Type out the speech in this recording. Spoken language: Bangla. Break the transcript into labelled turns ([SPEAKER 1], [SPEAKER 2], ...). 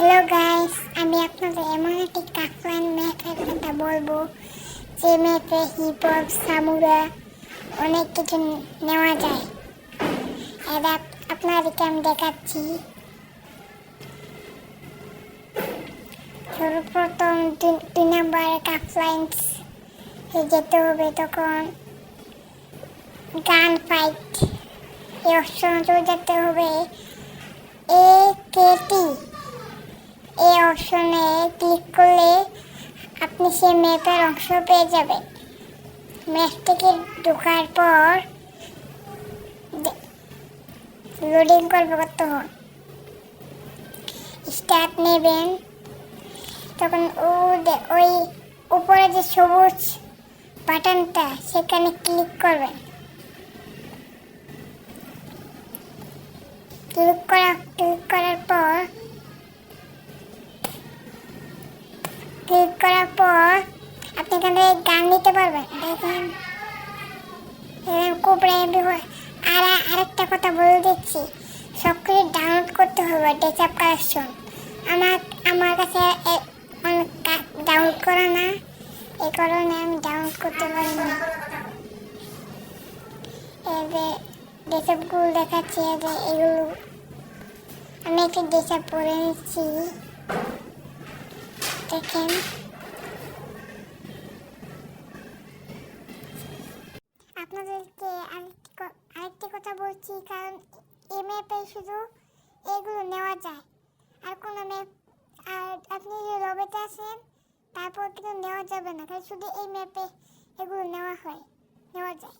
[SPEAKER 1] হ্যালো গাইস আমি আপনাদের এমন একটি কাফলাইন ম্যাপের কথা বলব, যে ম্যাপে হিপ হপ সামুরা অনেক কিছু নেওয়া যায়। এটা আপনাদেরকে আমি দেখাচ্ছি। সর্বপ্রথম দুই নম্বরে কাফলাইন্স যেতে হবে তখন গান ফাইট এই অপশন চলে যেতে হবে। এ কেটি এই অপশনে ক্লিক করলে আপনি সেই ম্যাপের অংশ পেয়ে যাবেন। ম্যাপ থেকে ঢোকার পর লোডিং করবে কতক্ষণ স্টার্ট নেবেন। তখন ও ওই উপরে যে সবুজ বাটনটা, সেখানে ক্লিক করবেন। ক্লিক করা ক্লিক করার পর ক্লিক করার পর আপনি এখান থেকে গান নিতে পারবেন। দেখেন। হয় আর আরেকটা কথা বলে দিচ্ছি। কিছু ডাউনলোড করতে হবে ডেটাপ কালেকশন আমার আমার কাছে অনেক ডাউনলোড করা না। এই কারণে আমি ডাউনলোড করতে পারি না। এই যে দেখাচ্ছি এগুলো আমি একটু ডেটাপ পরে নিচ্ছি। দেখেন আপনাদেরকে আরেকটি কথা বলছি, কারণ এই ম্যাপে শুধু এগুলো নেওয়া যায়। আর কোনো ম্যাপ আর আপনি যে রবেতে আসেন তারপর কিন্তু নেওয়া যাবে না। কারণ শুধু এই ম্যাপে এগুলো নেওয়া হয়, নেওয়া যায়।